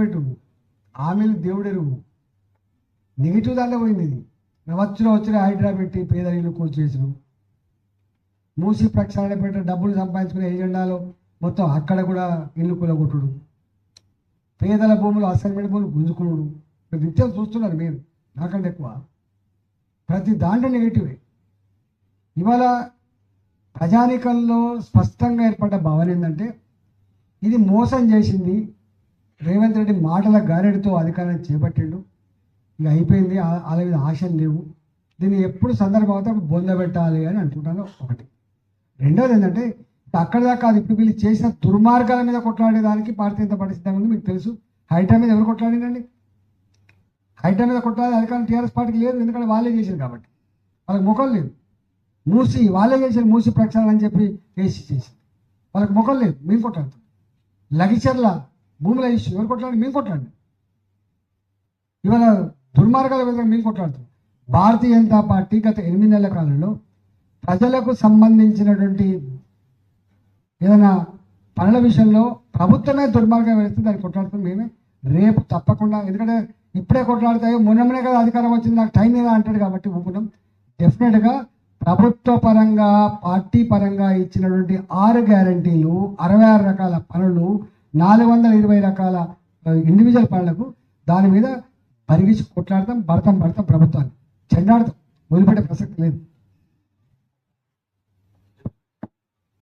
పెట్టు ఆమెలు దేవుడెరువు నెగిటివ్ దాంట్లో పోయింది ఇది. వచ్చిన వచ్చిన హైడ్రా పెట్టి పేదరికలు కూల్ చేసిన మూసి ప్రక్షాళన పెట్టిన డబ్బులు సంపాదించుకునే ఎజెండాలో మొత్తం అక్కడ కూడా ఇల్లు కూలగొట్టుడు. పేదల భూములు అసైన్మెంట్ భూములు గుంజుకున్నాడు నిత్యం చూస్తున్నారు మీరు. నాకంటే ఎక్కువ. ప్రతి దాంట్లో నెగిటివే. ఇవాళ ప్రజానికంలో స్పష్టంగా ఏర్పడ్డ భావన ఏంటంటే ఇది మోసం చేసింది రేవంత్ రెడ్డి మాటల గారెడితో అధికారాన్ని చేపట్టిండు. ఇక అయిపోయింది. ఆ- వాళ్ళ మీద ఆశలు లేవు. దీన్ని ఎప్పుడు సందర్భం అవుతే బొంద పెట్టాలి అని అనుకుంటాను ఒకటి. రెండోది ఏంటంటే అక్కడ దాకా అది ఇప్పుడు వీళ్ళు చేసిన దుర్మార్గాల మీద కొట్లాడేదానికి భారతీయ జనతా పార్టీ సిద్ధంగా ఉంది. మీకు తెలుసు. హైటా మీద ఎవరు కొట్లాడిందండి హైటా మీద కొట్లాడే అధికారం టీఆర్ఎస్ పార్టీకి లేదు. ఎందుకంటే వాళ్ళే చేశారు కాబట్టి. వాళ్ళకి ముఖం లేదు. మూసి వాళ్ళే చేశారు మూసి ప్రక్షాళన అని చెప్పి వేసి చేసి వాళ్ళకి ముఖం లేదు. మేము కొట్లాడుతాం లగిచర్ల భూముల ఇష్యూ ఎవరు కొట్లాడి మేము కొట్లాడి ఇవాళ దుర్మార్గాల విధంగా మేము కొట్లాడుతాం భారతీయ జనతా పార్టీ గత ఎనిమిది నెలల కాలంలో ప్రజలకు సంబంధించినటువంటి ఏదైనా పనుల విషయంలో ప్రభుత్వమే దుర్మార్గం వేస్తే దాన్ని కొట్లాడుతాం మేమే. రేపు తప్పకుండా ఎందుకంటే ఇప్పుడే కొట్లాడతాయో మొన్ననే కదా అధికారం వచ్చింది నాకు టైం లేదా అంటాడు కాబట్టి ఊపుకున్నాం డెఫినెట్గా ప్రభుత్వ పరంగా పార్టీ పరంగా ఇచ్చినటువంటి ఆరు గ్యారంటీలు అరవై ఆరు రకాల పనులు నాలుగు వందల ఇరవై రకాల ఇండివిజువల్ పనులకు దాని మీద పరిగించి కొట్లాడతాం భరతం భరతం ప్రభుత్వాన్ని చెండాడతాం. వదిలిపెట్టే ప్రసక్తి లేదు.